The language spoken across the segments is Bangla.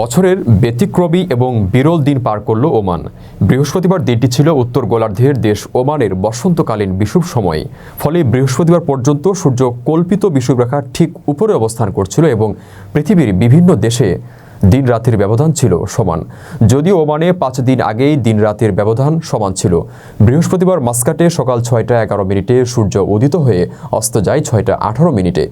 বছরের ব্যতিক্রমী এবং বিরল দিন পার করল ওমান। বৃহস্পতিবার দিনটি ছিল উত্তর গোলার্ধের দেশ ওমানের বসন্তকালীন বিষুব সময়। ফলে বৃহস্পতিবার পর্যন্ত সূর্য কল্পিত বিষুবরেখার ঠিক উপরে অবস্থান করছিল এবং পৃথিবীর বিভিন্ন দেশে দিন রাতের ব্যবধান ছিল সমান। যদিও ওমানে পাঁচ দিন আগেই দিন রাতের ব্যবধান সমান ছিল। বৃহস্পতিবার মাস্কাটে সকাল ছয়টা এগারো মিনিটে সূর্য উদিত হয়ে অস্ত যায় ছয়টা আঠারো মিনিটে।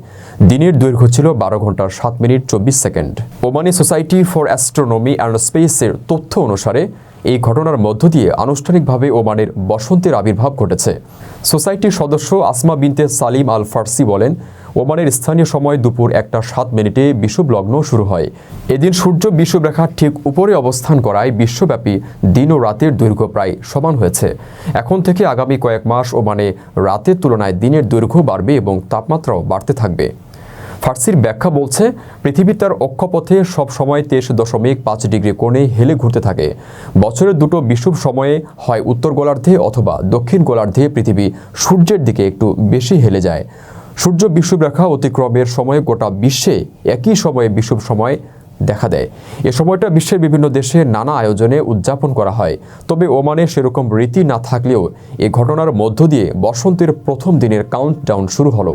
দিনের দৈর্ঘ্য ছিল বারো ঘণ্টার সাত মিনিট চব্বিশ second. Omani society for astronomy and স্পেসের তথ্য অনুসারে, এই ঘটনার মধ্য দিয়ে আনুষ্ঠানিকভাবে ওমানের বসন্তের আবির্ভাব ঘটেছে। সোসাইটির সদস্য আসমা বিনতে সালিম আল ফার্সি বলেন, ওমানের স্থানীয় সময় দুপুর একটা সাত মিনিটে বিষুবলগ্ন শুরু হয়। এদিন সূর্য বিষুবরেখার ঠিক উপরে অবস্থান করায় বিশ্বব্যাপী দিন ও রাতের দৈর্ঘ্য প্রায় সমান হয়েছে। এখন থেকে আগামী কয়েক মাস ওমানে রাতের তুলনায় দিনের দৈর্ঘ্য বাড়বে এবং তাপমাত্রাও বাড়তে থাকবে। ফার্সির ব্যাখ্যা বলছে, পৃথিবী তার অক্ষপথে সব সময় তেইশ দশমিক পাঁচ ডিগ্রি কোণে হেলে ঘুরতে থাকে। বছরের দুটো বিষুব সময়ে হয় উত্তর গোলার্ধে অথবা দক্ষিণ গোলার্ধে পৃথিবী সূর্যের দিকে একটু বেশি হেলে যায়। সূর্য বিষুবরেখা অতিক্রমের সময়ে গোটা বিশ্বে একই সময়ে বিষুব সময় দেখা দেয়। এ সময়টা বিশ্বের বিভিন্ন দেশে নানা আয়োজনে উদযাপন করা হয়। তবে ওমানে সেরকম রীতি না থাকলেও এ ঘটনার মধ্য দিয়ে বসন্তের প্রথম দিনের কাউন্টডাউন শুরু হলো।